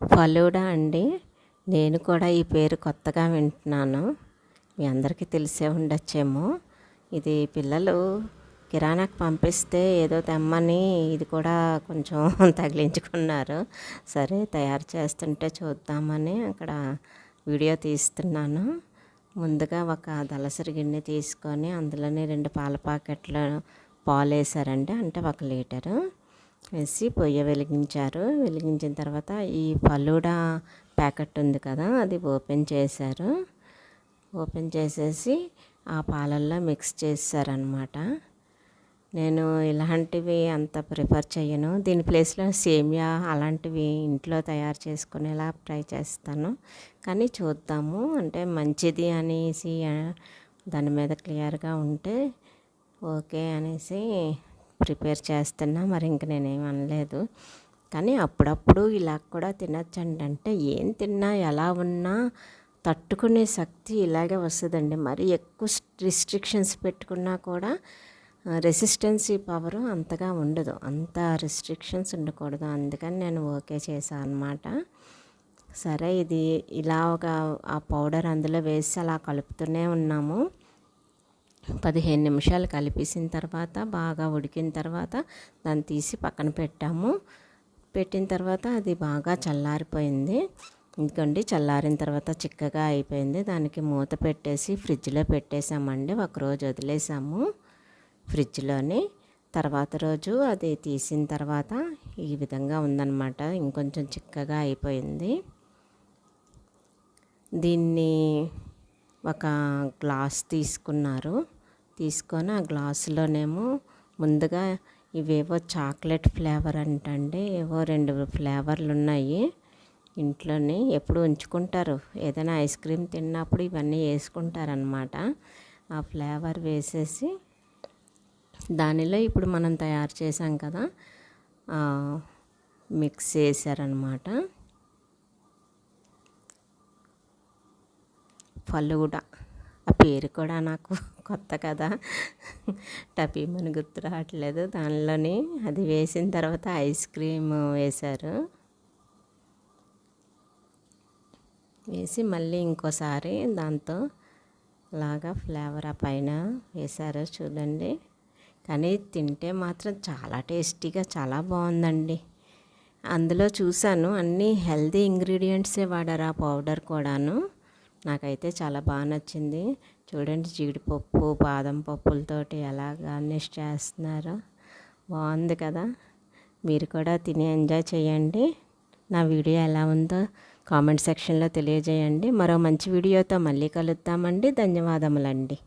ఫలూడా అండి. నేను కూడా ఈ పేరు కొత్తగా వింటున్నాను. మీ అందరికీ తెలిసే ఉండొచ్చేమో. ఇది పిల్లలు కిరాణాకు పంపిస్తే ఏదో తెమ్మని ఇది కూడా కొంచెం తగిలించుకున్నారు. సరే తయారు చేస్తుంటే చూద్దామని అక్కడ వీడియో తీస్తున్నాను. ముందుగా ఒక దలసరి గిన్నె తీసుకొని అందులోనే రెండు పాల ప్యాకెట్లు పాలు వేసారండి అంటే ఒక లీటరు. వేసి పొయ్యి వెలిగించారు. వెలిగించిన తర్వాత ఈ ఫలూడా ప్యాకెట్ ఉంది కదా అది ఓపెన్ చేశారు. ఓపెన్ చేసేసి ఆ పాలల్లో మిక్స్ చేశారనమాట నేను ఇలాంటివి అంత ప్రిఫర్ చేయను దీని ప్లేస్లో సేమియా అలాంటివి ఇంట్లో తయారు చేసుకునేలా ట్రై చేస్తాను. కానీ చూద్దాము. అంటే మంచిది అనేసి దాని మీద క్లియర్గా ఉంటే ఓకే అనేసి ప్రిపేర్ చేస్తున్నా మరి ఇంక నేనేం అనలేదు. కానీ అప్పుడప్పుడు ఇలా కూడా తినచ్చండి. అంటే ఏం తిన్నా ఎలా ఉన్నా తట్టుకునే శక్తి ఇలాగే వస్తుందండి. మరి ఎక్కువ రిస్ట్రిక్షన్స్ పెట్టుకున్నా కూడా రెసిస్టెన్సీ పవర్ అంతగా ఉండదు. అంత రిస్ట్రిక్షన్స్ ఉండకూడదు. అందుకని నేను ఓకే చేశాను అనమాట సరే ఇది ఇలా ఒక ఆ పౌడర్ అందులో వేసి అలా కలుపుతూనే ఉన్నాము. పదిహేను నిమిషాలు కలిపేసిన తర్వాత బాగా ఉడికిన తర్వాత దాన్ని తీసి పక్కన పెట్టాము. పెట్టిన తర్వాత అది బాగా చల్లారిపోయింది. ఇంకండి చల్లారిన తర్వాత చిక్కగా అయిపోయింది. దానికి మూత పెట్టేసి ఫ్రిడ్జ్లో పెట్టేసామండి ఒకరోజు వదిలేసాము ఫ్రిడ్జ్లోని. తర్వాత రోజు అది తీసిన తర్వాత ఈ విధంగా ఉందన్నమాట. ఇంకొంచెం చిక్కగా అయిపోయింది. దీన్ని ఒక గ్లాస్ తీసుకున్నారు. తీసుకొని ఆ గ్లాసులోనేమో ముందుగా ఇవేవో చాక్లెట్ ఫ్లేవర్ అంటండి ఏవో రెండు ఫ్లేవర్లు ఉన్నాయి ఇంట్లోనే ఎప్పుడు ఉంచుకుంటారు? ఏదైనా ఐస్ క్రీమ్ తిన్నప్పుడు ఇవన్నీ వేసుకుంటారనమాట ఆ ఫ్లేవర్ వేసేసి దానిలో ఇప్పుడు మనం తయారు చేసాం కదా మిక్స్ చేశారనమాట కూడా. ఆ పేరు కూడా నాకు కొత్త కదా. టపీమని గుర్తు రావట్లేదు. దానిలోని అది వేసిన తర్వాత ఐస్ క్రీమ్ వేశారు. వేసి మళ్ళీ ఇంకోసారి దాంతో లాగా ఫ్లేవర్ ఆ పైన వేశారు చూడండి. కానీ తింటే మాత్రం చాలా టేస్టీగా చాలా బాగుందండి. అందులో చూశాను అన్నీ హెల్దీ ఇంగ్రీడియంట్సే వాడారు ఆ పౌడర్ కూడాను. నాకైతే చాలా బాగా నచ్చింది. చూడండి జీడిపప్పు బాదం పప్పులతోటి ఎలా గార్నిష్ చేస్తున్నారో. బాగుంది కదా? మీరు కూడా తిని ఎంజాయ్ చేయండి. నా వీడియో ఎలా ఉందో కామెంట్ సెక్షన్లో తెలియజేయండి. మరో మంచి వీడియోతో మళ్ళీ కలుద్దామండి. ధన్యవాదములండి.